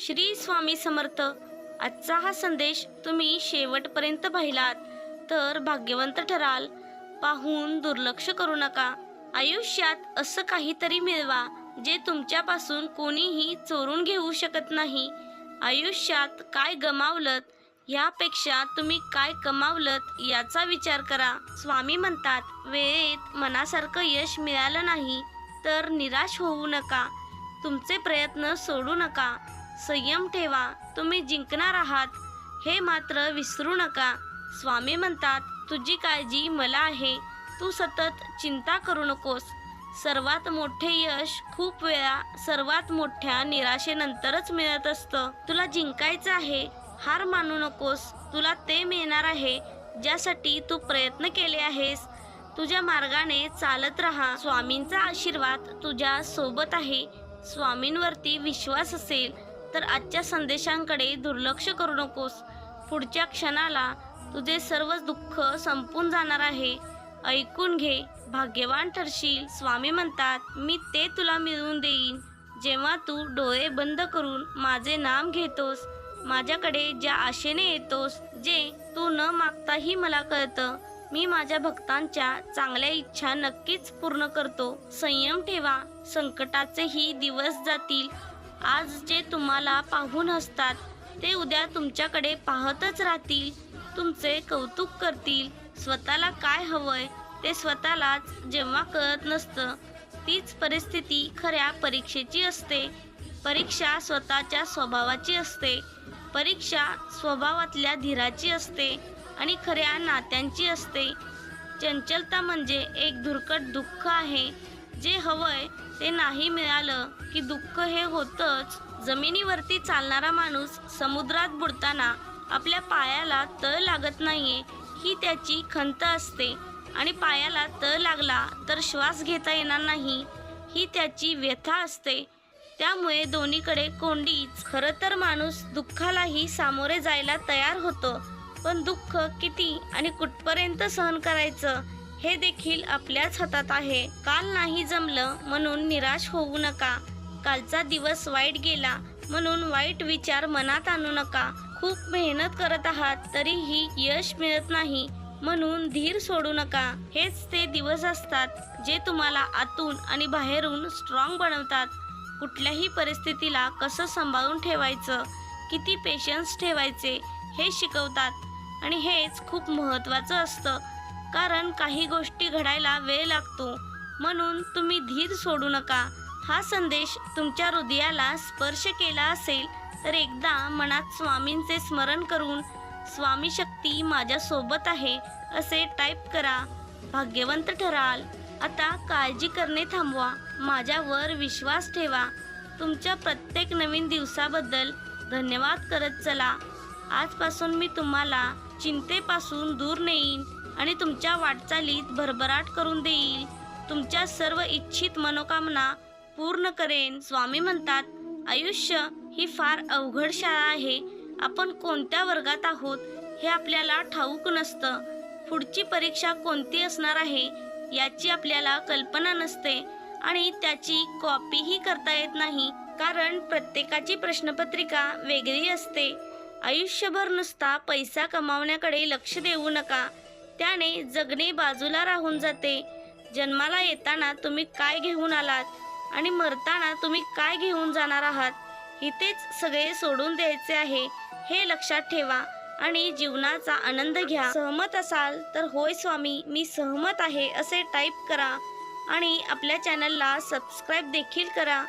श्री स्वामी समर्थ आजचा हा संदेश तुम्ही शेवटपर्यंत पाहिलात तर भाग्यवंत ठराल पाहून दुर्लक्ष करू नका. आयुष्यात असं काहीतरी मिळवा जे तुमच्यापासून कोणीही चोरून घेऊ शकत नाही. आयुष्यात काय गमावलं यापेक्षा तुम्ही काय कमावलत याचा विचार करा. स्वामी म्हणतात वेळेत मनासारखं यश मिळालं नाही तर निराश होऊ नका. तुमचे प्रयत्न सोडू नका. संयम ठेवा. तुम्ही जिंकणार आहात. हे मात्र विसरू नका. स्वामी म्हणतात तुझी काळजी मला आहे. तू सतत चिंता करू नकोस. सर्वात मोठे यश खूप वेळा सर्वात मोठ्या निराशेनंतरच मिळत असतं. तुला जिंकायचं आहे. हार मानू नकोस. तुला ते मिळणार आहे ज्यासाठी तू प्रयत्न केले आहेस. तुझ्या मार्गाने चालत राहा. स्वामींचा आशीर्वाद तुझ्या सोबत आहे. स्वामींवरती विश्वास असेल. तर आजच्या संदेशांकडे दुर्लक्ष करू नकोस. पुढच्या क्षणाला तुझे सर्व दुःख संपून जाणार आहे. ऐकून घे भाग्यवान ठरशील स्वामी म्हणतात मी ते तुला मिळवून देईन. जेव्हा तू डोळे बंद करून माझे नाम घेतोस माझ्याकडे ज्या आशेने येतोस जे तू न मागताही मला कळतं मी माझ्या भक्तांच्या चांगल्या इच्छा नक्कीच पूर्ण करतो. संयम ठेवा संकटाचेही दिवस जातील. आज जे तुम्हाला पाहून असतात ते उद्या तुमच्याकडे पाहतच राहतील. तुमचे कौतुक करतील. स्वतःला काय हवंय ते स्वतःलाच जेव्हा कळत नसतं तीच परिस्थिती खऱ्या परीक्षेची असते. परीक्षा स्वतःच्या स्वभावाची असते. परीक्षा स्वभावातल्या धीराची असते आणि खऱ्या नात्यांची असते. चंचलता म्हणजे एक धुरकट दुःख आहे. जे हवंय ते नाही मिळालं की दुःख हे होतंच. जमिनीवरती चालणारा माणूस समुद्रात बुडताना आपल्या पायाला तळ लागत नाहीये ही त्याची खंत असते. आणि पायाला तळ लागला तर श्वास घेता येणार नाही ही त्याची व्यथा असते. त्यामुळे दोन्हीकडे कोंडीच. खरं तर माणूस दुःखालाही सामोरे जायला तयार होतो पण दुःख किती आणि कुठपर्यंत सहन करायचं? हे देखील आपल्याच हातात आहे. काल नाही जमलं म्हणून निराश होऊ नका. कालचा दिवस वाईट गेला म्हणून वाईट विचार मनात आणू नका. खूप मेहनत करत आहात तरीही यश मिळत नाही म्हणून धीर सोडू नका. हेच ते दिवस असतात जे तुम्हाला आतून आणि बाहेरून स्ट्रॉंग बनवतात. कुठल्याही परिस्थितीला कसं सांभाळून ठेवायचं? किती पेशन्स ठेवायचे? हे शिकवतात. आणि हेच खूप महत्त्वाचं असतं. कारण काही गोष्टी घडायला वेळ लागतो. म्हणून तुम्ही धीर सोडू नका. हा संदेश तुमच्या हृदयाला स्पर्श केला असेल तर एकदा मनात स्वामींचे स्मरण करून स्वामी शक्ती माझ्यासोबत आहे असे टाईप करा. भाग्यवंत ठराल. आता काळजी करणे थांबवा. माझ्यावर विश्वास ठेवा. तुमच्या प्रत्येक नवीन दिवसाबद्दल धन्यवाद करत चला. आजपासून मी तुम्हाला चिंतेपासून दूर नेईन. आणि तुमच्या वाटचालीत भरभराट करून देईल. तुमच्या सर्व इच्छित मनोकामना पूर्ण करेन स्वामी म्हणतात. आयुष्य ही फार अवघड शाळा आहे. आपण कोणत्या वर्गात आहोत हे आपल्याला ठाऊक नसतं. पुढची परीक्षा कोणती असणार आहे याची आपल्याला कल्पना नसते आणि त्याची कॉपीही करता येत नाही कारण प्रत्येकाची प्रश्नपत्रिका वेगळी असते. आयुष्यभर नुसता पैसा कमावण्याकडे लक्ष देऊ नका. त्याने जगणे बाजूला राहून जाते. जन्माला येताना तुम्ही काय घेऊन आलात? आणि मरताना तुम्ही काय घेऊन जाणार आहात? इथेच सगळे सोडून द्यायचे आहे हे लक्षात ठेवा. आणि जीवनाचा आनंद घ्या. सहमत असाल तर होय स्वामी मी सहमत आहे असे टाईप करा. आणि आपल्या चॅनलला सबस्क्राईब देखील करा.